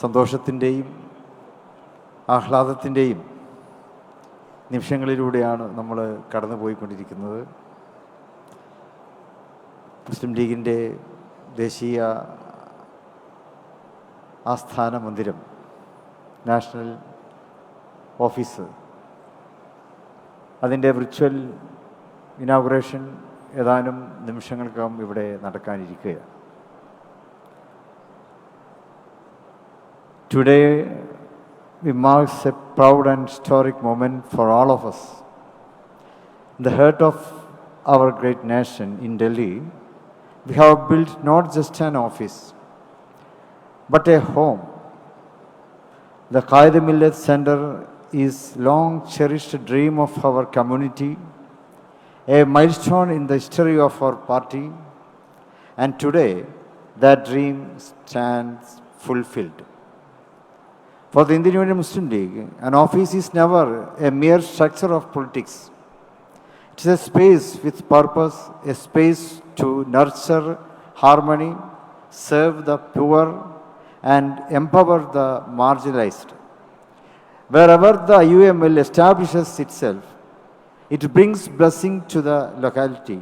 സന്തോഷത്തിന്റെയും ആഹ്ലാദത്തിന്റെയും നിമിഷങ്ങളിലൂടെയാണ് നമ്മൾ കടന്നു പോയിക്കൊണ്ടിരിക്കുന്നത് മുസ്ലിം ലീഗിന്റെ ദേശീയ ആസ്ഥാന മന്ദിരം നാഷണൽ ഓഫീസ് അതിന്റെ വിർച്വൽ ഇനാഗുറേഷൻ ഏതാനും നിമിഷങ്ങൾക്കകം ഇവിടെ നടക്കാനിരിക്കുകയാണ്. Today, we marks a proud and historic moment for all of us. In the heart of our great nation in Delhi, we have built not just an office, but a home. The Qaid Millet Center is long cherished dream of our community, a milestone in the history of our party, and today that dream stands fulfilled. For the Indian Union Muslim League, an office is never a mere structure of politics. It is a space with purpose, a space to nurture harmony, serve the poor, and empower the marginalized. Wherever the IUML establishes itself, it brings blessing to the locality.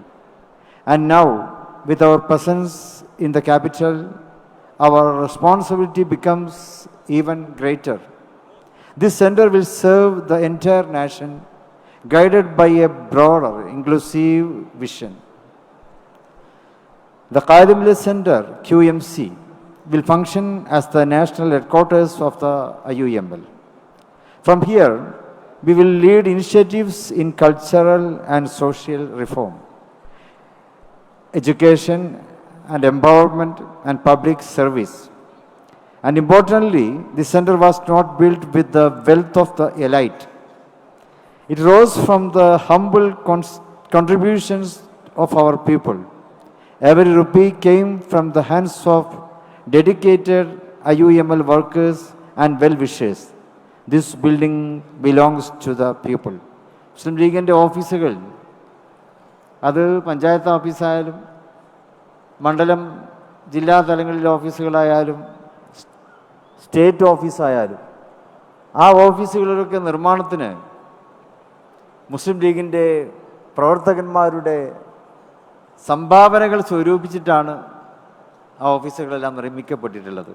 And now, with our presence in the capital, our responsibility becomes even greater. This center will serve the entire nation, guided by a broader, inclusive vision. The Qaidimli Center, QMC, will function as the national headquarters of the IUML. From here, we will lead initiatives in cultural and social reform, education and empowerment and public service. And importantly, the center was not built with the wealth of the elite. It rose from the humble contributions of our people. Every rupee came from the hands of dedicated IUML workers and well wishers. This building belongs to the people. Muslim League മുസ്ലിം ലീഗിന്റെ ഓഫീസുകൾ അത് പഞ്ചായത്ത് ഓഫീസായാലും മണ്ഡലം ജില്ലാ തലങ്ങളിലെ ഓഫീസുകളായാലും state ഓഫീസായാലും ആ ഓഫീസുകളിലൊക്കെ നിർമ്മാണത്തിന് മുസ്ലിം ലീഗിന്റെ പ്രവർത്തകന്മാരുടെ സംഭാവനകൾ സ്വരൂപിച്ചിട്ടാണ് ആ ഓഫീസുകളെല്ലാം നിർമ്മിക്കപ്പെട്ടിട്ടുള്ളത്.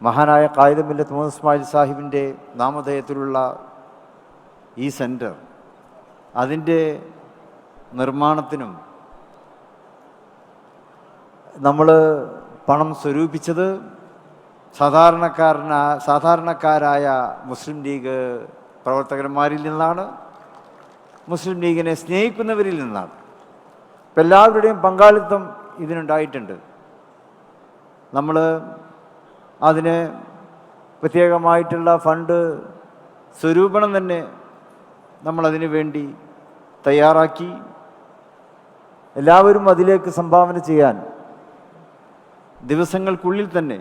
മഹാനായ കായിദമില്ലത്ത് മുഹമ്മദ് ഇസ്മായിൽ സാഹിബിന്റെ നാമധേയത്തിലുള്ള ഈ സെന്റർ അതിന്റെ നിർമ്മാണത്തിനും നമ്മൾ പണം സ്വരൂപിച്ചത് സാധാരണക്കാരന സാധാരണക്കാരായ മുസ്ലിം ലീഗ് പ്രവർത്തകന്മാരിൽ നിന്നാണ് മുസ്ലിം ലീഗിനെ സ്നേഹിക്കുന്നവരിൽ നിന്നാണ്. ഇപ്പം എല്ലാവരുടെയും പങ്കാളിത്തം ഇതിനുണ്ടായിട്ടുണ്ട്. നമ്മൾ അതിന് പ്രത്യേകമായിട്ടുള്ള ഫണ്ട് സ്വരൂപണം തന്നെ നമ്മളതിന് വേണ്ടി തയ്യാറാക്കി. എല്ലാവരും അതിലേക്ക് സംഭാവന ചെയ്യാൻ ദിവസങ്ങൾക്കുള്ളിൽ തന്നെ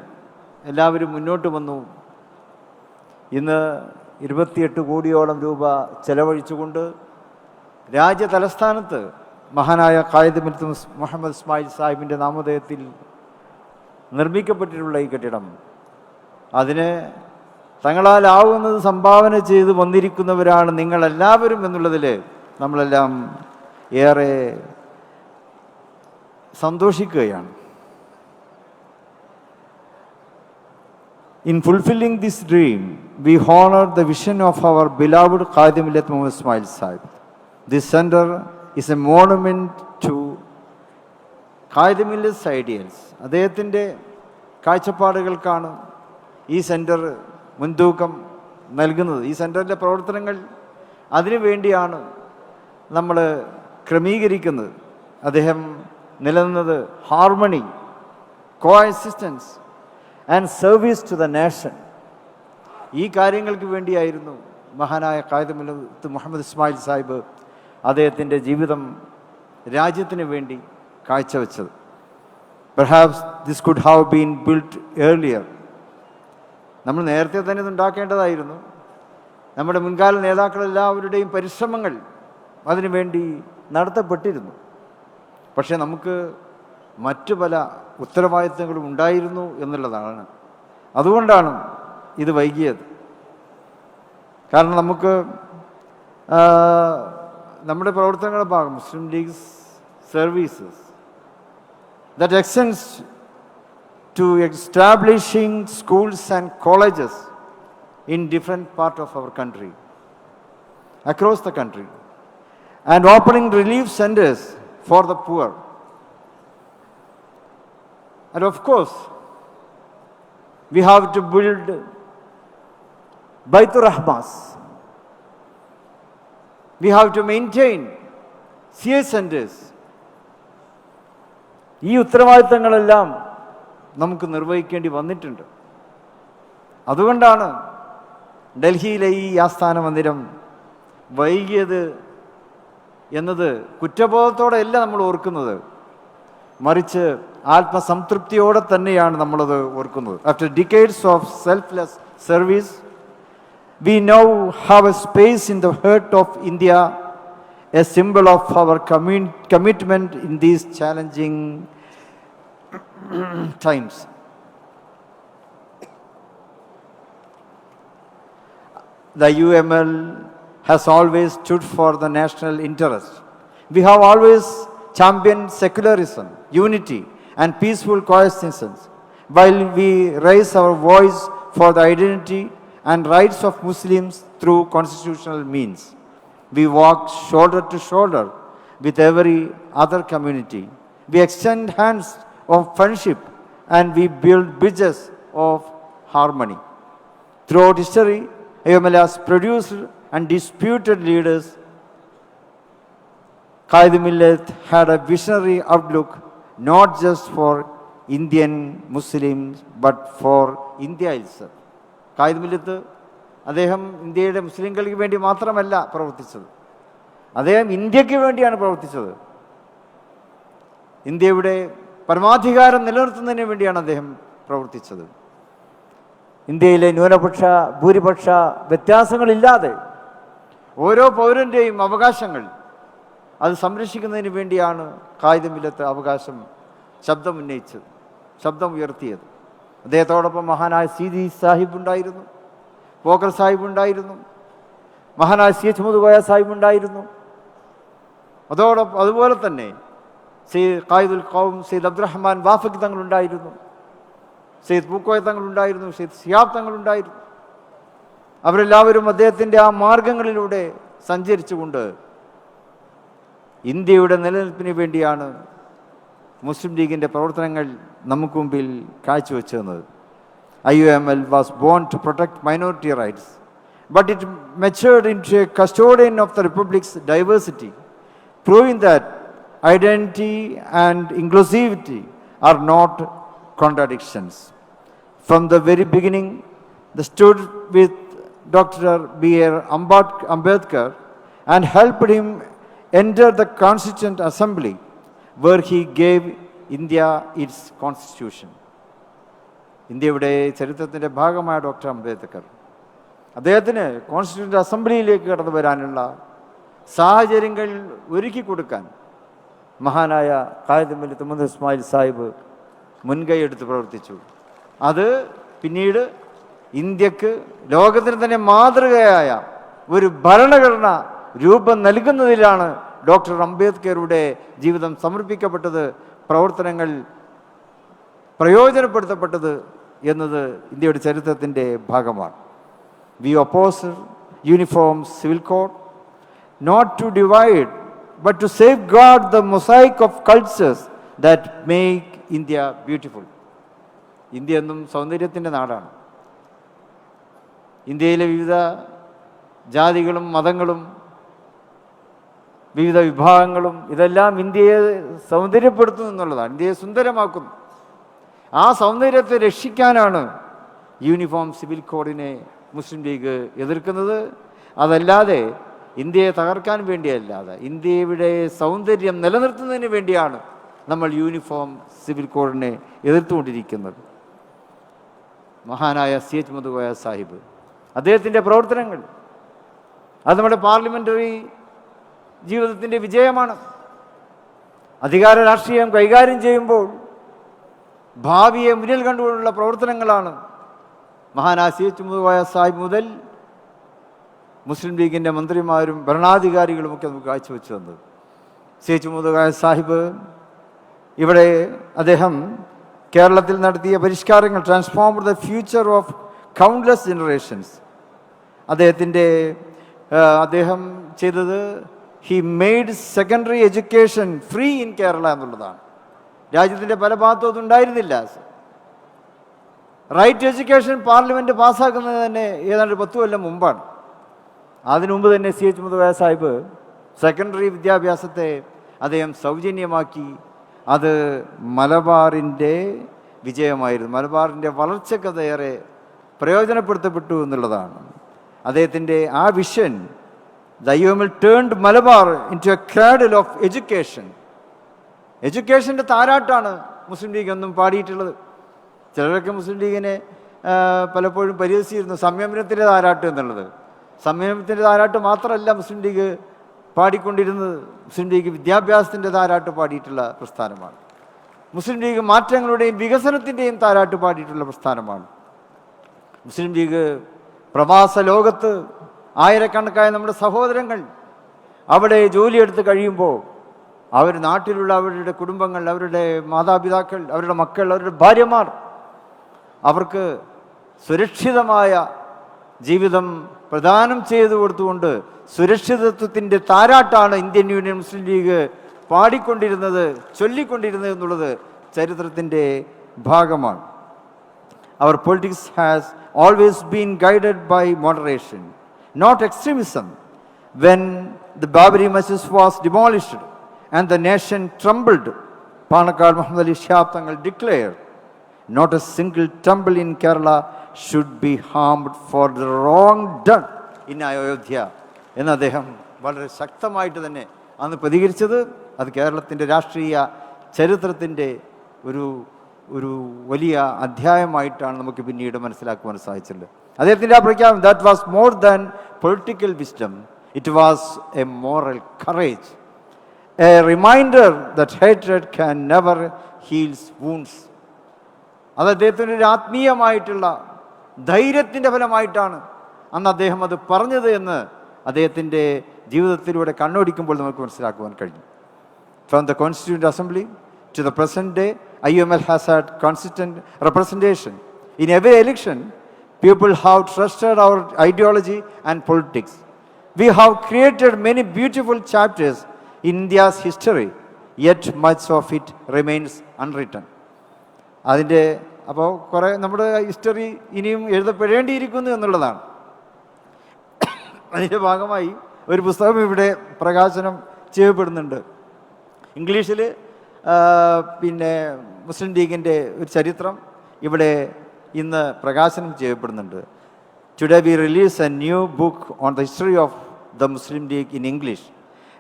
എല്ലാവരും മുന്നോട്ട് വന്നു. ഇന്ന് ഇരുപത്തിയെട്ട് കോടിയോളം രൂപ ചെലവഴിച്ചുകൊണ്ട് രാജ്യ തലസ്ഥാനത്ത് മഹാനായ കായിദ് മിൽത്ത് മുഹമ്മദ് ഇസ്മായിൽ സാഹിബിന്റെ നാമധേയത്തിൽ നിർമ്മിക്കപ്പെട്ടിട്ടുള്ള ഈ കെട്ടിടം. അതിന് തങ്ങളാലാവുന്നത് സംഭാവന ചെയ്ത് വന്നിരിക്കുന്നവരാണ് നിങ്ങളെല്ലാവരും എന്നുള്ളതിൽ നമ്മളെല്ലാം ഏറെ സന്തോഷിക്കുകയാണ്. In fulfilling this dream, we honor the vision of our beloved Qadim Millat Muhammad Ismail Sahib. This center is a monument to Qadim Millat's ideals. അദ്ദേഹത്തിന്റെ കാഴ്ചപ്പാടുകൾക്കാണ് ഈ സെന്റർ മുൻതൂക്കം നൽകുന്നത് ഈ സെന്ററിന്റെ പ്രവർത്തനങ്ങൾ അതിനു വേണ്ടിയാണ് നമ്മൾ ക്രമീകരിക്കുന്നത് അദ്ദേഹം നിലനിന്നത് harmony co assistance and service to the nation ഈ കാര്യങ്ങൾക്ക് വേണ്ടിയായിരുന്നു മഹാനായ കായിദമുലത്ത് മുഹമ്മദ് ഇസ്മായിൽ സാഹിബ് അദ്ദേഹത്തിന്റെ ജീവിതം രാജ്യത്തിന് വേണ്ടി കാഴ്ചവെച്ചത്. Perhaps this could have been built earlier നമ്മൾ നേരത്തെ തന്നെ ഇത് ഉണ്ടാക്കേണ്ടതായിരുന്നു. നമ്മുടെ മുൻകാല നേതാക്കളെല്ലാവരുടെയും പരിശ്രമങ്ങൾ അതിനുവേണ്ടി നടത്തപ്പെട്ടിരുന്നു. പക്ഷേ നമുക്ക് മറ്റു പല ഉത്തരവാദിത്തങ്ങളും ഉണ്ടായിരുന്നു എന്നുള്ളതാണ്. അതുകൊണ്ടാണ് ഇത് വൈകിയത്. കാരണം നമുക്ക് നമ്മുടെ പ്രവർത്തനങ്ങളുടെ ഭാഗം Muslim League services that extends to establishing schools and colleges in different part of our country across the country and opening relief centres for the poor And of course, we have to build Baitur Rahmas. We have to maintain CA centers. ഈ ഉത്തരവാദിത്തങ്ങളെല്ലാം നമുക്ക് നിർവഹിക്കേണ്ടി വന്നിട്ടുണ്ട് അതുകൊണ്ടാണ് ഡൽഹിയിലെ ഈ ആസ്ഥാന മന്ദിരം വൈകിയത് എന്നത് കുറ്റബോധത്തോടെയല്ല നമ്മൾ ഓർക്കുന്നത് മറിച്ച് ആത്മസംതൃപ്തിയോടെ തന്നെയാണ് നമ്മളത് ഓർക്കുന്നത് after decades of selfless service we now have a space in the heart of India a symbol of our commitment in these challenging times. The UML has always stood for the national interest. We have always championed secularism, unity, and peaceful coexistence, while we raise our voice for the identity and rights of Muslims through constitutional means. We walk shoulder to shoulder with every other community. We extend hands of friendship and we build bridges of harmony. Throughout history, AML has produced and disputed leaders. Qaid Millet had a visionary outlook not just for Indian Muslims but for India itself. Quaid Millat അദ്ദേഹം ഇന്ത്യയുടെ മുസ്ലിങ്ങൾക്ക് വേണ്ടി മാത്രമല്ല പ്രവർത്തിച്ചത്. അദ്ദേഹം ഇന്ത്യയ്ക്ക് വേണ്ടിയാണ് പ്രവർത്തിച്ചത്. ഇന്ത്യയുടെ പരമാധികാരം നിലനിർത്തുന്നതിന് വേണ്ടിയാണ് അദ്ദേഹം പ്രവർത്തിച്ചത്. ഇന്ത്യയിലെ ന്യൂനപക്ഷ ഭൂരിപക്ഷ വ്യത്യാസങ്ങളില്ലാതെ ഓരോ പൗരന്റെയും അവകാശങ്ങൾ അത് സംരക്ഷിക്കുന്നതിന് വേണ്ടിയാണ് കായികമില്ലത്ത് അവകാശം ശബ്ദമുന്നയിച്ചത് ശബ്ദം ഉയർത്തിയത്. അദ്ദേഹത്തോടൊപ്പം മഹാനായ സീതി സാഹിബ് ഉണ്ടായിരുന്നു പോക്കർ സാഹിബ് ഉണ്ടായിരുന്നു മഹാനായ സി എച്ച് മുതുകോയ സാഹിബ് ഉണ്ടായിരുന്നു. അതോടൊപ്പം അതുപോലെ തന്നെ സെയ്ദ് ഖായിദുൽ ഖൗം സെയ്ദ് അബ്ദുറഹ്മാൻ വാഫിഖ് തങ്ങളുണ്ടായിരുന്നു സെയ്ദ് പൂക്കോയ തങ്ങളുണ്ടായിരുന്നു സെയ്ദ് സിയാബ് തങ്ങളുണ്ടായിരുന്നു അവരെല്ലാവരും അദ്ദേഹത്തിന്റെ ആ മാർഗങ്ങളിലൂടെ സഞ്ചരിച്ചുകൊണ്ട് ഇന്ത്യയുടെ നിലനിൽപ്പിന് വേണ്ടിയാണ് മുസ്ലിം ലീഗിന്റെ പ്രവർത്തനങ്ങൾ നമുക്ക് മുമ്പിൽ കാഴ്ചവെച്ചു തന്നത് I U M L was born to protect minority rights but it matured into a custodian of the republic's diversity proving that that and and are not contradictions from the very beginning the stood with doctor B A അംബാഡ് Ambedkar and helped him enter the Constituent Assembly, where he gave India its constitution. ഇന്ത്യയുടെ ചരിത്രത്തിന്റെ ഭാഗമായ doctor Ambedkar അദ്ദേഹത്തിന് constituent അസംബ്ലിയിലേക്ക് കടന്നു വരാനുള്ള സാഹചര്യങ്ങൾ ഒരുക്കി കൊടുക്കാൻ മഹാനായ കായതുമല്ലി തുമ്മദ് ഇസ്മായിൽ സാഹിബ് മുൻകൈ എടുത്ത് പ്രവർത്തിച്ചു അത് പിന്നീട് ഇന്ത്യയ്ക്ക് ലോകത്തിന് തന്നെ മാതൃകയായ ഒരു ഭരണഘടന രൂപം നൽകുന്നതിലാണ് ഡോക്ടർ അംബേദ്കറുടെ ജീവിതം സമർപ്പിക്കപ്പെട്ടത് പ്രവർത്തനങ്ങൾ പ്രയോജനപ്പെടുത്തപ്പെട്ടത് എന്നത് ഇന്ത്യയുടെ ചരിത്രത്തിന്റെ ഭാഗമാണ്. We oppose uniform civil code not to divide but to to guard the mosaic of cultures that make India beautiful India എന്നും സൗന്ദര്യത്തിന്റെ നാടാണ്. ഇന്ത്യയിലെ വിവിധ ജാതികളും മതങ്ങളും വിവിധ വിഭാഗങ്ങളും ഇതെല്ലാം ഇന്ത്യയെ സൗന്ദര്യപ്പെടുത്തുന്നു എന്നുള്ളതാണ്. ഇന്ത്യയെ സുന്ദരമാക്കുന്നു. ആ സൗന്ദര്യത്തെ രക്ഷിക്കാനാണ് യൂണിഫോം സിവിൽ കോഡിനെ മുസ്ലിം ലീഗ് എതിർക്കുന്നത്. അതല്ലാതെ ഇന്ത്യയെ തകർക്കാൻ വേണ്ടിയല്ലാതെ ഇന്ത്യയുടെ സൗന്ദര്യം നിലനിർത്തുന്നതിന് വേണ്ടിയാണ് നമ്മൾ യൂണിഫോം സിവിൽ കോഡിനെ എതിർത്തുകൊണ്ടിരിക്കുന്നത്. മഹാനായ സി എച്ച് മുതുകോയ സാഹിബ് അദ്ദേഹത്തിന്റെ പ്രവർത്തനങ്ങൾ അത് നമ്മുടെ പാർലമെന്ററി ജീവിതത്തിന്റെ വിജയമാണ്. അധികാര രാഷ്ട്രീയം കൈകാര്യം ചെയ്യുമ്പോൾ ഭാവിയെ മുന്നിൽ കണ്ടുകൊണ്ടുള്ള പ്രവർത്തനങ്ങളാണ്. മഹാനാ സി എച്ച് സാഹിബ് മുതൽ മുസ്ലിം ലീഗിന്റെ മന്ത്രിമാരും ഭരണാധികാരികളുമൊക്കെ നമുക്ക് കാഴ്ചവെച്ചു തന്നത്. സി എച്ച് സാഹിബ് ഇവിടെ അദ്ദേഹം കേരളത്തിൽ നടത്തിയ പരിഷ്കാരങ്ങൾ transform the future of countless generations അദ്ദേഹത്തിന്റെ അദ്ദേഹം ചെയ്തത് he made secondary education free in Kerala എന്നുള്ളതാണ്. രാജ്യത്തിന്റെ പല ഭാഗത്തും അതുണ്ടായിരുന്നില്ല റൈറ്റ് എഡ്യൂക്കേഷൻ പാർലമെന്റ് പാസ്സാക്കുന്നത് തന്നെ ഏതാണ്ട് പത്തു കൊല്ലം മുമ്പാണ്. അതിനുമുമ്പ് തന്നെ സി എച്ച് മുതുവായ സാഹിബ് സെക്കൻഡറി വിദ്യാഭ്യാസത്തെ അദ്ദേഹം സൗജന്യമാക്കി. അത് മലബാറിന്റെ വിജയമായിരുന്നു. മലബാറിന്റെ വളർച്ചയ്ക്കത് ഏറെ പ്രയോജനപ്പെടുത്തപ്പെട്ടു എന്നുള്ളതാണ്. അദ്ദേഹത്തിന്റെ ആ vision ദൈവമിൽ turned Malabar into a cradle of education എഡ്യൂക്കേഷന്റെ താരാട്ടാണ് മുസ്ലിം ലീഗ് എന്നും പാടിയിട്ടുള്ളത്. ചിലരൊക്കെ മുസ്ലിം ലീഗിനെ പലപ്പോഴും പരിഹസിച്ചിരുന്നു. സംയമനത്തിന്റെ താരാട്ട് എന്നുള്ളത്. സംയമനത്തിന്റെ താരാട്ട് മാത്രമല്ല മുസ്ലിം ലീഗ് പാടിക്കൊണ്ടിരുന്നത്. മുസ്ലിം ലീഗ് വിദ്യാഭ്യാസത്തിന്റെ താരാട്ട് പാടിയിട്ടുള്ള പ്രസ്ഥാനമാണ്. മുസ്ലിം ലീഗ് മാറ്റങ്ങളുടെയും വികസനത്തിന്റെയും താരാട്ട് പാടിയിട്ടുള്ള പ്രസ്ഥാനമാണ്. മുസ്ലിം ലീഗ് പ്രവാസ ലോകത്ത് ആയിരക്കണക്കായ നമ്മുടെ സഹോദരങ്ങൾ അവിടെ ജോലിയെടുത്ത് കഴിയുമ്പോൾ അവർ നാട്ടിലുള്ള അവരുടെ കുടുംബങ്ങൾ അവരുടെ മാതാപിതാക്കൾ അവരുടെ മക്കൾ അവരുടെ ഭാര്യമാർ അവർക്ക് സുരക്ഷിതമായ ജീവിതം പ്രദാനം ചെയ്തു കൊടുത്തുകൊണ്ട് സുരക്ഷിതത്വത്തിന്റെ താരാട്ടാണ് ഇന്ത്യൻ യൂണിയൻ മുസ്ലിം ലീഗ് പാടിക്കൊണ്ടിരുന്നത് ചൊല്ലിക്കൊണ്ടിരുന്നത് എന്നുള്ളത് ചരിത്രത്തിന്റെ ഭാഗമാണ്. Our politics has always been guided by moderation, not extremism. When the Babri Masjid was demolished and the nation trembled, Panakkad Muhammad Ali Shah Tangal declared, not a single temple in Kerala should be harmed for the wrong done in Ayodhya. എന്ന് അദ്ദേഹം വളരെ ശക്തമായിട്ട് തന്നെ അന്ന് പ്രതികരിച്ചത് അത് കേരളത്തിന്റെ രാഷ്ട്രീയ ചരിത്രത്തിന്റെ ഒരു ഒരു വലിയ അധ്യായമായിട്ടാണ് നമുക്ക് പിന്നീട് മനസ്സിലാക്കുവാൻ സാധിച്ചത് അദ്ദേഹത്തിന്റെ ആ പ്രഖ്യാപനം that was more than political wisdom it was a moral courage a reminder that hated can never heals wounds അത് അദ്ദേഹത്തിന്റെ ഒരു ആത്മീയമായിട്ടുള്ള ധൈര്യത്തിന്റെ ഫലമായിട്ടാണ് അന്ന് അദ്ദേഹം അത് പറഞ്ഞത് എന്ന് അദ്ദേഹത്തിന്റെ ജീവിതത്തിലൂടെ കണ്ണോടിക്കുമ്പോൾ നമുക്ക് മനസ്സിലാക്കുവാൻ കഴിഞ്ഞു from the constituent assembly to the present day I M L has had consistent representation in every election, people have trusted our ideology and politics. We have created many beautiful chapters in India's history, yet much of it remains unwritten. അതിന്റെ അപ്പോൾ കുറേ നമ്മുടെ history ഇനിയും എഴുതപ്പെടേണ്ടിയിരിക്കുന്നു എന്നുള്ളതാണ് അതിന്റെ ഭാഗമായി ഒരു പുസ്തകം ഇവിടെ പ്രകാശനം ചെയ്യപ്പെടുന്നുണ്ട് ഇംഗ്ലീഷിൽ പിന്നെ മുസ്ലിം ലീഗിന്റെ ഒരു ചരിത്രം ഇവിടെ ഇന്ന് പ്രകാശനം ചെയ്യപ്പെടുന്നുണ്ട് today we release a new book on the history of the Muslim League in English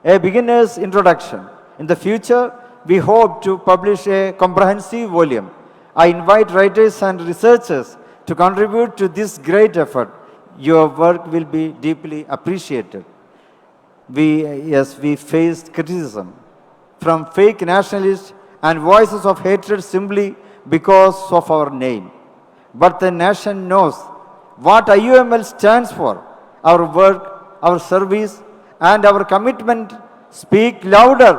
a beginner's introduction in the future we hope to publish a comprehensive volume I invite writers and researchers to contribute to this great effort. Your work will be deeply appreciated. We, yes, we faced criticism from fake nationalists and voices of hatred simply because of our name. But the nation knows what IUML stands for. Our work, our service, and our commitment speak louder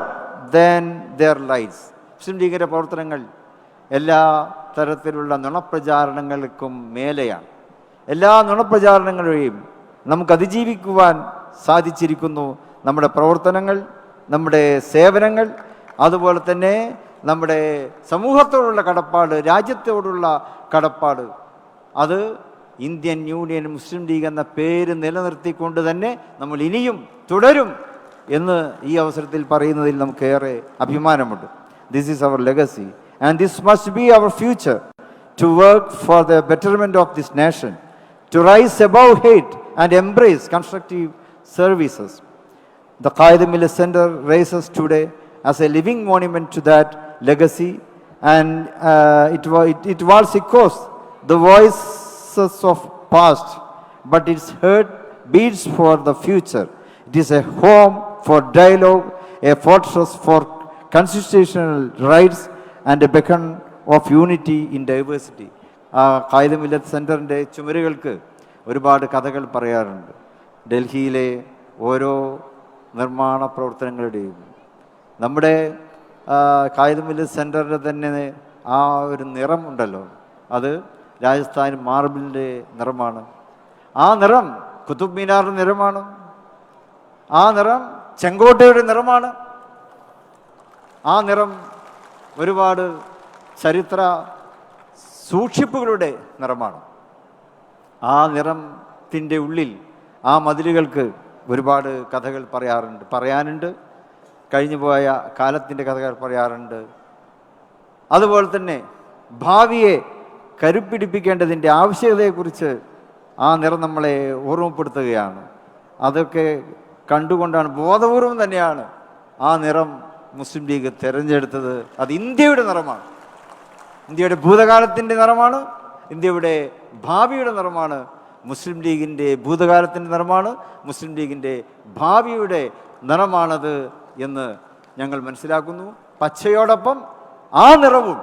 than their lies. Muslim ലീഗിന്റെ പ്രവർത്തനങ്ങൾ എല്ലാ തരത്തിലുള്ള നുണപ്രചാരണങ്ങൾക്കും മേലെയാണ് എല്ലാ നുണപ്രചാരണങ്ങളെയും നമുക്ക് അതിജീവിക്കുവാൻ സാധിച്ചിരിക്കുന്നു നമ്മുടെ പ്രവർത്തനങ്ങൾ നമ്മുടെ സേവനങ്ങൾ അതുപോലെ തന്നെ നമ്മുടെ സമൂഹത്തോടുള്ള കടപ്പാട് രാജ്യത്തോടുള്ള കടപ്പാട്. അത് ഇന്ത്യൻ യൂണിയൻ മുസ്ലിം ലീഗ് എന്ന പേര് നിലനിർത്തിക്കൊണ്ട് തന്നെ നമ്മൾ ഇനിയും തുടരും എന്ന് ഈ അവസരത്തിൽ പറയുന്നതിൽ നമുക്കേറെ അഭിമാനമുണ്ട്. This is our legacy and this must be our future to work for the betterment of this nation to rise above hate and embrace constructive services the Quaid Millat centre rises today as a living monument to that legacy, and uh, it, it, it was course the voices of past, but its heard beats for the future. It is a home for dialogue, a fortress for constitutional rights, and a beacon of unity in diversity. ആ കായിക മില്ലത്ത് സെന്ററിന്റെ ചുമരുകൾക്ക് ഒരുപാട് കഥകൾ പറയാറുണ്ട് ഡൽഹിയിലെ ഓരോ നിർമ്മാണ പ്രവർത്തനങ്ങളുടെയും നമ്മുടെ കായിക മില്ലത്ത് സെന്ററിന്റെ തന്നെ ആ ഒരു നിറം ഉണ്ടല്ലോ. അത് രാജസ്ഥാൻ മാർബിളിന്റെ നിറമാണ്. ആ നിറം കുത്തുബ് മീനാറിന്റെ നിറമാണ്. ആ നിറം ചെങ്കോട്ടയുടെ നിറമാണ്. ആ നിറം ഒരുപാട് ചരിത്ര സൂക്ഷിപ്പുകളുടെ നിറമാണ്. ആ നിറത്തിന്റെ ഉള്ളിൽ ആ മതിലുകൾക്ക് ഒരുപാട് കഥകൾ പറയാറുണ്ട് പറയാനുണ്ട്. കഴിഞ്ഞു പോയ കാലത്തിന്റെ കഥകൾ പറയാറുണ്ട്. അതുപോലെ തന്നെ ഭാവിയെ കരുപ്പിടിപ്പിക്കേണ്ടതിന്റെ ആവശ്യകതയെക്കുറിച്ച് ആ നിറം നമ്മളെ ഓർമ്മപ്പെടുത്തുകയാണ്. അതൊക്കെ കണ്ടുകൊണ്ടാണ് ബോധപൂർവം തന്നെയാണ് ആ നിറം മുസ്ലിം ലീഗ് തിരഞ്ഞെടുത്തത്. അത് ഇന്ത്യയുടെ നിറമാണ്. ഇന്ത്യയുടെ ഭൂതകാലത്തിന്റെ നിറമാണ്. ഇന്ത്യയുടെ ഭാവിയുടെ നിറമാണ്. മുസ്ലിം ലീഗിന്റെ ഭൂതകാലത്തിന്റെ നിറമാണ്. മുസ്ലിം ലീഗിന്റെ ഭാവിയുടെ നിറമാണത്. എന്ന് ഞങ്ങൾ മനസ്സിലാക്കുന്നു പച്ചയോടൊപ്പം ആ നിറവും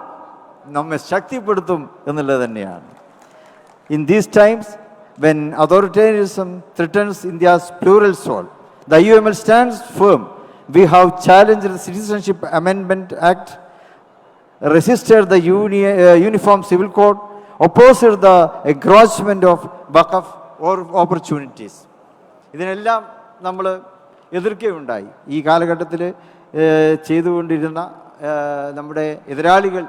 നമ്മെ ശക്തിപ്പെടുത്തും എന്നുള്ളത് തന്നെയാണ് In these times, when authoritarianism threatens India's plural soul, the UML stands firm. We have challenged the Citizenship Amendment Act, resisted the uni- uh, Uniform Civil Code, opposed the encroachment of Waqf or opportunities. ഇതിനെല്ലാം നമ്മൾ എതിർക്കുകയുണ്ടായി ഈ കാലഘട്ടത്തിൽ ചെയ്തുകൊണ്ടിരുന്ന നമ്മുടെ എതിരാളികൾ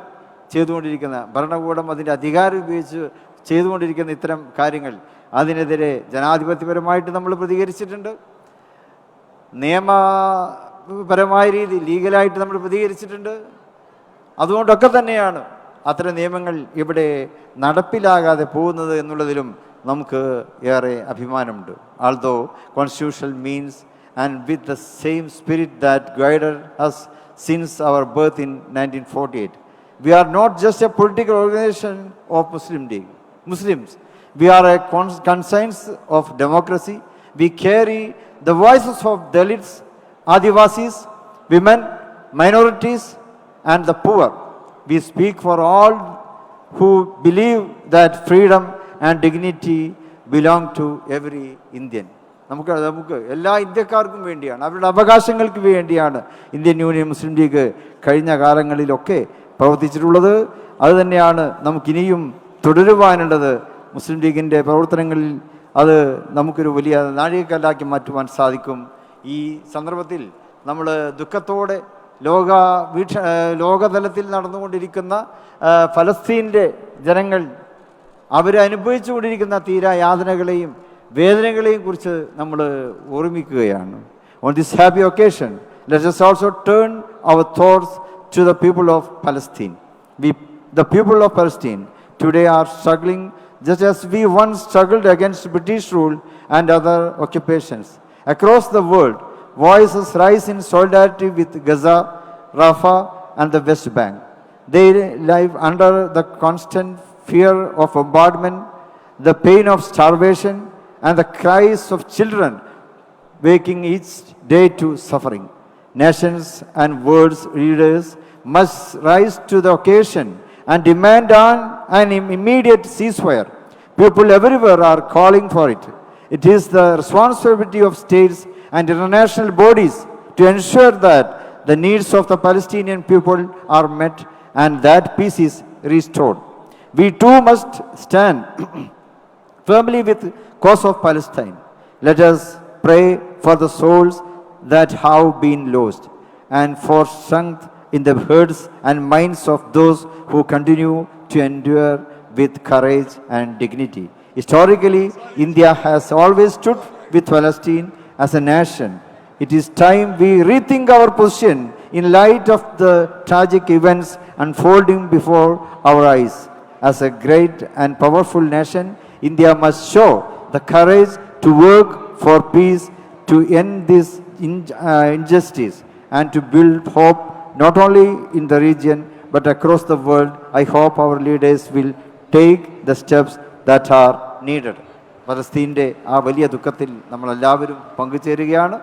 ചെയ്തുകൊണ്ടിരിക്കുന്ന ഭരണകൂടം അതിന്റെ അധികാരം ഉപയോഗിച്ച് ചെയ്തുകൊണ്ടിരിക്കുന്ന ഇത്തരം കാര്യങ്ങൾ അതിനെതിരെ ജനാധിപത്യപരമായിട്ട് നമ്മൾ പ്രതികരിച്ചിട്ടുണ്ട്. നിയമപരമായ രീതി ലീഗലായിട്ട് നമ്മൾ പ്രതികരിച്ചിട്ടുണ്ട്. അതുകൊണ്ടൊക്കെ തന്നെയാണ് അത്തരം നിയമങ്ങൾ ഇവിടെ നടപ്പിലാകാതെ പോകുന്നത് എന്നുള്ളതിലും നമുക്ക് ഏറെ അഭിമാനമുണ്ട്. Although constitutional means and with the same spirit that guided us since our birth in 1948. We are not just a political organization of Muslim League, Muslims. We are a conscience of democracy. We carry the voices of Dalits, Adivasis, women, minorities, and the poor. We speak for all who believe that freedom and dignity belong to every Indian. നമുക്ക് നമുക്ക് എല്ലാ ഇന്ത്യക്കാർക്കും വേണ്ടിയാണ്. അവരുടെ അവകാശങ്ങൾക്ക് വേണ്ടിയാണ് Indian union Muslim league കഴിഞ്ഞ കാലങ്ങളിലൊക്കെ പ്രവർത്തിച്ചിട്ടുള്ളത്. അതുതന്നെയാണ് നമുക്കിനിയും തുടരുവാനുള്ളത്. മുസ്ലിം ലീഗിന്റെ പ്രവർത്തനങ്ങളിൽ അത് നമുക്കൊരു വലിയ നാഴികക്കല്ലാക്കി മാറ്റുവാൻ സാധിക്കും. ഈ സന്ദർഭത്തിൽ നമ്മൾ ദുഃഖത്തോടെ ലോക വീക്ഷ ലോകതലത്തിൽ നടന്നുകൊണ്ടിരിക്കുന്ന ഫലസ്തീന്റെ ജനങ്ങൾ അവരനുഭവിച്ചുകൊണ്ടിരിക്കുന്ന തീരാ യാതനകളെയും വേദനകളെയും കുറിച്ച് നമ്മൾ ഓർമ്മിക്കുകയാണ് on this happy occasion let us also turn our thoughts to the people of Palestine we the people of Palestine today are struggling just as we once struggled against British rule and other occupations. Across the world, voices rise in solidarity with Gaza, Rafah, and the West Bank. They live under the constant fear of bombardment, the pain of starvation, and the cries of children waking each day to suffering. Nations and world's leaders must rise to the occasion and demand on an immediate ceasefire. People everywhere are calling for it. It is the responsibility of states and international bodies to ensure that the needs of the Palestinian people are met and that peace is restored. We too must stand firmly with cause of Palestine. Let us pray for the souls that have been lost and for strength in the hearts and minds of those who continue to endure with courage and dignity. Historically, India has always stood with Palestine as a nation. It is time we rethink our position in light of the tragic events unfolding before our eyes. As a great and powerful nation, India must show the courage to work for peace, to end this in- uh, injustice, and to build hope not only in the region but across the world. I hope our leaders will take the steps that are needed. പലസ്തീന്റെ ആ വലിയ ദുഃഖത്തിൽ നമ്മളെല്ലാവരും പങ്കുചേരുകയാണ്